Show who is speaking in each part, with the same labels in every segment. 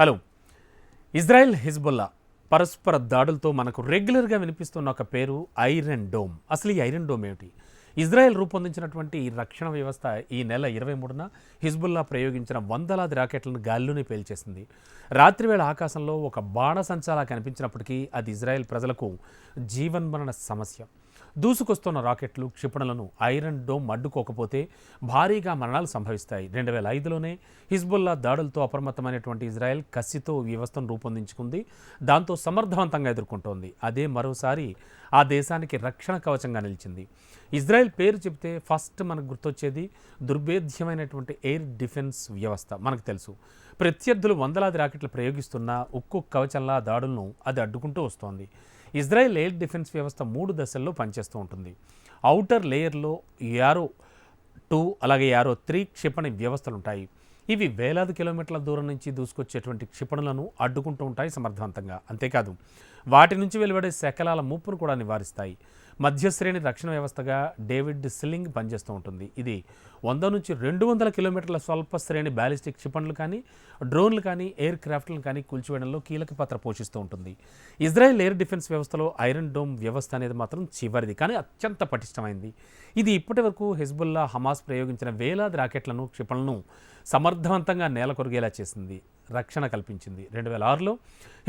Speaker 1: Hello. Israel Hezbollah పరస్పర దాడులతో మనకు రెగ్యులర్గా వినిపిస్తున్న ఒక పేరు ఐరన్ డోమ్. అసలు ఈ ఐరన్ డోమ్ ఏమిటి? ఇజ్రాయెల్ రూపొందించినటువంటి ఈ రక్షణ వ్యవస్థ ఈ నెల ఇరవై మూడున హిజ్బుల్లా ప్రయోగించిన వందలాది రాకెట్లను గాల్లోనే పేల్చేసింది. రాత్రివేళ ఆకాశంలో ఒక బాణసంచాలా కనిపించినప్పటికీ అది ఇజ్రాయెల్ ప్రజలకు జీవన్మరణ సమస్య. దూసుకొస్తున్న రాకెట్లు క్షిపణులను ఐరన్ డోమ్ అడ్డుకోకపోతే భారీగా మరణాలు సంభవిస్తాయి. రెండు వేల ఐదులోనే హిజ్బుల్లా దాడులతో అప్రమత్తమైనటువంటి ఇజ్రాయెల్ కసితో వ్యవస్థను రూపొందించుకుంది. దాంతో సమర్థవంతంగా ఎదుర్కొంటోంది. అదే మరోసారి ఆ దేశానికి రక్షణ కవచంగా నిలిచింది. ఇజ్రాయెల్ పేరు చెప్తే ఫస్ట్ మనకు గుర్తొచ్చేది దుర్భేద్యమైనటువంటి ఎయిర్ డిఫెన్స్ వ్యవస్థ. మనకు తెలుసు. ప్రత్యర్థులు వందలాది రాకెట్లు ప్రయోగిస్తున్న ఉక్కు కవచంలా దాడులను అది అడ్డుకుంటూ వస్తోంది. ఇజ్రాయెల్ ఎయిర్ డిఫెన్స్ వ్యవస్థ మూడు దశల్లో పనిచేస్తూ ఉంటుంది. ఔటర్ లేయర్లో యారో టూ అలాగే యారో త్రీ క్షిపణి వ్యవస్థలు ఉంటాయి ఇవి వేలాది కిలోమీటర్ల దూరం నుంచి దూసుకొచ్చేటువంటి క్షిపణులను అడ్డుకుంటూ ఉంటాయి సమర్థవంతంగా. అంతేకాదు వాటి నుంచి వెలువడే శకలాల ముప్పును కూడా నివారిస్తాయి. మధ్యశ్రేణి రక్షణ వ్యవస్థగా డేవిడ్ సిల్లింగ్ పనిచేస్తూ ఉంటుంది. ఇది వంద నుంచి రెండు వందల కిలోమీటర్ల స్వల్ప శ్రేణి బ్యాలిస్టిక్ క్షిపణులు కానీ డ్రోన్లు కానీ ఎయిర్ క్రాఫ్ట్లను కానీ కూల్చివేయడంలో కీలక పాత్ర పోషిస్తూ ఉంటుంది. ఇజ్రాయెల్ ఎయిర్ డిఫెన్స్ వ్యవస్థలో ఐరన్ డోమ్ వ్యవస్థ అనేది మాత్రం చివరిది కానీ అత్యంత పటిష్టమైంది. ఇది ఇప్పటివరకు హెజ్బుల్లా హమాస్ ప్రయోగించిన వేలాది రాకెట్లను క్షిపణులను సమర్థవంతంగా నేల కొరిగేలా చేసింది. రక్షణ కల్పించింది. రెండు వేల ఆరులో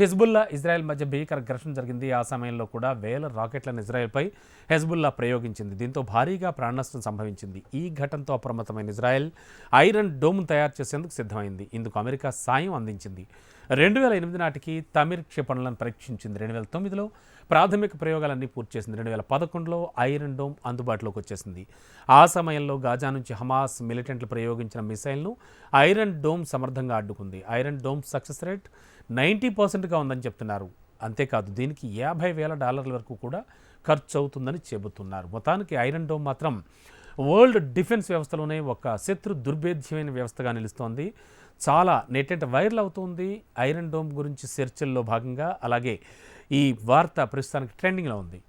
Speaker 1: హిజ్బుల్లా ఇజ్రాయెల్ మధ్య భీకర ఘర్షణ జరిగింది. ఆ సమయంలో కూడా వేల రాకెట్లను ఇజ్రాయెల్పై హెజ్బుల్లా ప్రయోగించింది. దీంతో భారీగా ప్రాణనష్టం సంభవించింది. ఈ ఘటనతో అప్రమత్తమైన ఇజ్రాయెల్ ఐరన్ డోమ్ తయారు చేసేందుకు సిద్ధమైంది. ఇందుకు అమెరికా సాయం అందించింది. రెండు వేల ఎనిమిది నాటికి తమిర్ క్షిపణులను పరీక్షించింది రెండు వేల తొమ్మిదిలో. ప్రాథమిక ప్రయోగాలన్నీ పూర్తి చేసింది రెండు వేల పదకొండులో. ఐరన్ డోమ్ అందుబాటులోకి వచ్చేసింది. ఆ సమయంలో గాజా నుంచి హమాస్ మిలిటెంట్లు ప్రయోగించిన మిసైల్ను ఐరన్ డోమ్ సమర్థంగా అడ్డుకుంది. Iron Dome success rate ninety పర్సెంట్గా ఉందని చెప్తున్నారు. అంతేకాదు దీనికి యాభై వేల డాలర్ల వరకు కూడా ఖర్చు అవుతుందని చెబుతున్నారు. మొత్తానికి ఐరన్ డోమ్ మాత్రం వరల్డ్ డిఫెన్స్ వ్యవస్థలోనే ఒక శత్రు దుర్భేద్యమైన వ్యవస్థగా నిలుస్తోంది. చాలా నెట్టెట్ వైరల్ అవుతుంది. ఐరన్ డోమ్ గురించి చర్చల్లో భాగంగా అలాగే ఈ వార్త ప్రస్తుతానికి ట్రెండింగ్లో ఉంది.